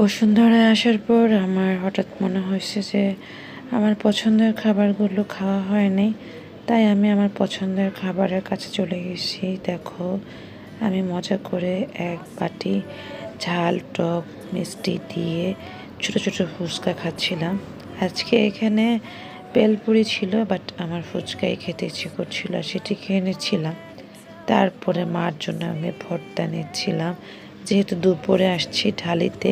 বসুন্ধরায় আসার পর আমার হঠাৎ মনে হয়েছে যে আমার পছন্দের খাবারগুলো খাওয়া হয়নি। তাই আমি আমার পছন্দের খাবারের কাছে চলে গেছি। দেখো, আমি মজা করে এক বাটি ঝাল, টক, মিষ্টি দিয়ে ছোট ছোট ফুচকা খাচ্ছিলাম। আজকে এখানে বেলপুরি ছিল, বাট আমার ফুচকাই খেতে ইচ্ছে করছিল সেটি খেয়ে নিচ্ছিলাম। তারপরে মার জন্য আমি ভর্তা নিচ্ছিলাম। যেহেতু দুপুরে আসছি ঢালিতে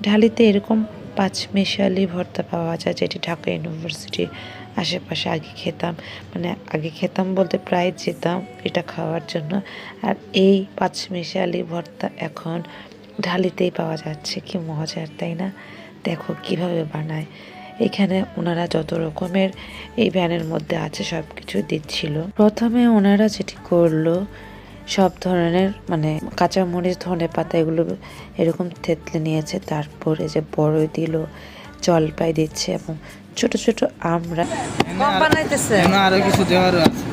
ঢালিতে এরকম পাঁচমিশালি ভর্তা পাওয়া যায়, যেটি ঢাকা ইউনিভার্সিটির আশেপাশে আগে খেতাম। মানে আগে খেতাম বলতে প্রায় যেতাম এটা খাওয়ার জন্য। আর এই পাঁচমিশালি ভর্তা এখন ঢালিতেই পাওয়া যাচ্ছে। কি মজার, তাই না? দেখো কীভাবে বানায়। এখানে ওনারা যত রকমের এই ভ্যানের মধ্যে আছে সব কিছু দিচ্ছিল। প্রথমে ওনারা যেটি করল সব ধরনের মানে কাঁচামরিচ ধনে পাতা এগুলো এরকম থেতলে নিয়েছে। তারপরে যে বড়ই দিল জলপাই দিচ্ছে এবং ছোট ছোট আমরা কম বানাইতেছে। আরও কিছু দেওয়ার আছে।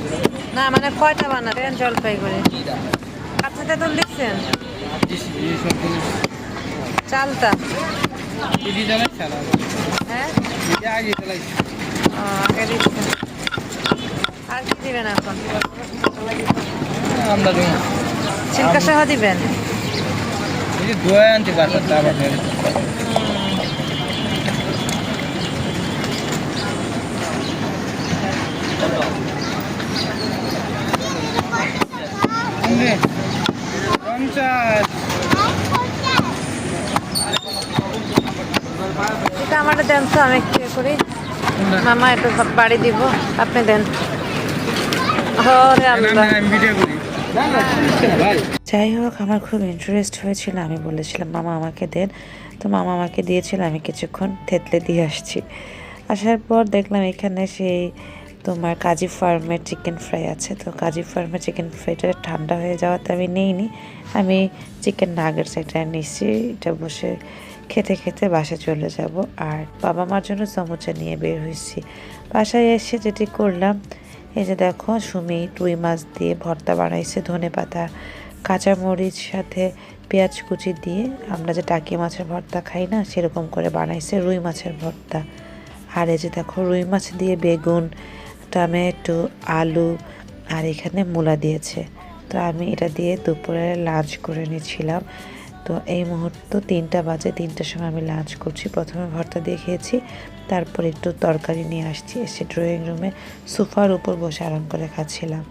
না মানে কয়টা বানাবেন দিচ্ছেন? এই সব কিছু চালটা? হ্যাঁ? আর কি দিবেন এখন? আমরা দেবো ছিলকা সহ দিবেন? এই দোয়া আনতে এটা আমার দেন তো আমি একটু ইয়ে করি। মামা একটু বাড়ি দিব। আপনি দেন। হরে আল্লাহ। আমি ভিডিও করি। যাই হোক, আমার খুব ইন্টারেস্ট হয়েছিল। আমি বলেছিলাম, মামা আমাকে দেন। তো মামা আমাকে দিয়েছিল, আমি কিছুক্ষণ থেতলে দিয়ে আসছি। আসার পর দেখলাম এখানে সেই তোমার কাজী ফার্মের চিকেন ফ্রাই আছে। তো কাজী ফার্মের চিকেন ফ্রাইটা ঠান্ডা হয়ে যাওয়াতে আমি নিইনি। আমি চিকেন নাগেটস এটা নিচ্ছি এটা বসে খেতে খেতে বাসায় চলে যাব। আর বাবা মার জন্য চামচা নিয়ে বের হয়েছি। বাসায় এসে যেটি করলাম এই যে দেখো, সুমি রুই মাছ দিয়ে ভর্তা বানাইছে ধনে পাতা কাঁচামরিচ সাথে পেঁয়াজ কুচি দিয়ে। আমরা যে টাকি মাছের ভর্তা খাই না, সেরকম করে বানাইছে রুই মাছের ভর্তা। আর এই যে দেখো, রুই মাছ দিয়ে বেগুন, টমেটো, আলু, আর এখানে মূলা দিয়েছে। তো আমি এটা দিয়ে দুপুরে লাঞ্চ করে নিয়েছিলাম। তো এই মুহূর্ত তিনটা বাজে, তিনটার সময় আমি লাঞ্চ করছি। প্রথমে ভর্তা দিয়ে খেয়েছি, তারপর একটু তরকারি নিয়ে আসছি। এসে ড্রয়িং রুমে সোফার উপর বসে আরাম করে খাচ্ছিলাম।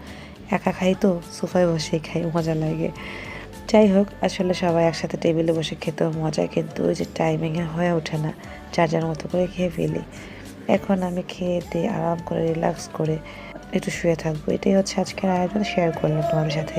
একা খাই তো, সোফায় বসেই খাই, মজা লাগে। যাই হোক, আসলে সবাই একসাথে টেবিলে বসে খেতেও মজা, কিন্তু ওই যে টাইমিংয়ে হয়ে ওঠে না যার যার মতো করে খেয়ে ফেলি। এখন আমি খেয়ে দিয়ে আরাম করে রিল্যাক্স করে একটু শুয়ে থাকব। এটাই হচ্ছে আজকের আয়োজন শেয়ার করলাম তোমাদের সাথে।